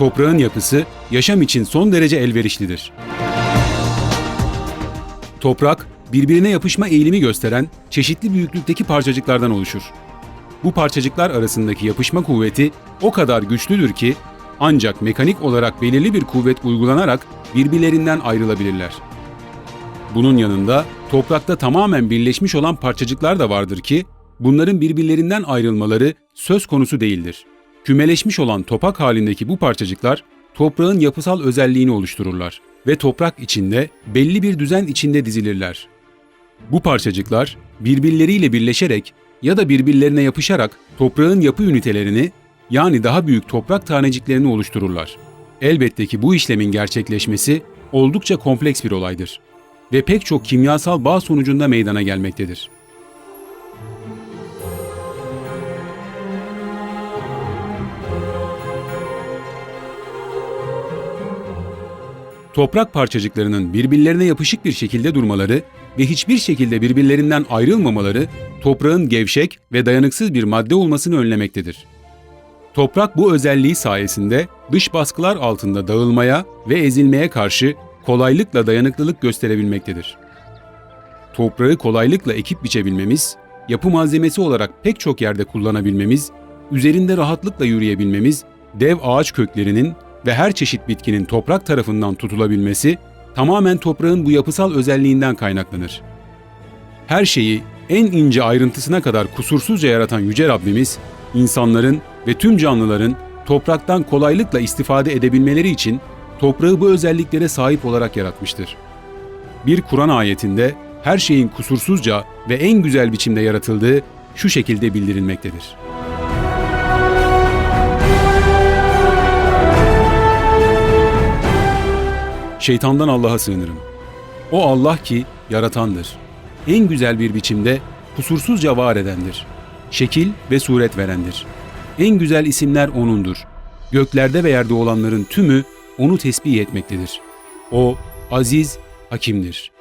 Toprağın yapısı yaşam için son derece elverişlidir. Toprak, birbirine yapışma eğilimi gösteren çeşitli büyüklükteki parçacıklardan oluşur. Bu parçacıklar arasındaki yapışma kuvveti o kadar güçlüdür ki ancak mekanik olarak belirli bir kuvvet uygulanarak birbirlerinden ayrılabilirler. Bunun yanında toprakta tamamen birleşmiş olan parçacıklar da vardır ki bunların birbirlerinden ayrılmaları söz konusu değildir. Kümeleşmiş olan topak halindeki bu parçacıklar toprağın yapısal özelliğini oluştururlar ve toprak içinde belli bir düzen içinde dizilirler. Bu parçacıklar birbirleriyle birleşerek ya da birbirlerine yapışarak toprağın yapı ünitelerini yani daha büyük toprak taneciklerini oluştururlar. Elbette ki bu işlemin gerçekleşmesi oldukça kompleks bir olaydır ve pek çok kimyasal bağ sonucunda meydana gelmektedir. Toprak parçacıklarının birbirlerine yapışık bir şekilde durmaları ve hiçbir şekilde birbirlerinden ayrılmamaları toprağın gevşek ve dayanıksız bir madde olmasını önlemektedir. Toprak bu özelliği sayesinde dış baskılar altında dağılmaya ve ezilmeye karşı kolaylıkla dayanıklılık gösterebilmektedir. Toprağı kolaylıkla ekip biçebilmemiz, yapı malzemesi olarak pek çok yerde kullanabilmemiz, üzerinde rahatlıkla yürüyebilmemiz, dev ağaç köklerinin ve her çeşit bitkinin toprak tarafından tutulabilmesi tamamen toprağın bu yapısal özelliğinden kaynaklanır. Her şeyi en ince ayrıntısına kadar kusursuzca yaratan Yüce Rabbimiz, insanların ve tüm canlıların topraktan kolaylıkla istifade edebilmeleri için toprağı bu özelliklere sahip olarak yaratmıştır. Bir Kur'an ayetinde her şeyin kusursuzca ve en güzel biçimde yaratıldığı şu şekilde bildirilmektedir. Şeytandan Allah'a sığınırım. O Allah ki yaratandır. En güzel bir biçimde kusursuzca var edendir. Şekil ve suret verendir. En güzel isimler O'nundur. Göklerde ve yerde olanların tümü O'nu tesbih etmektedir. O aziz, hakimdir.''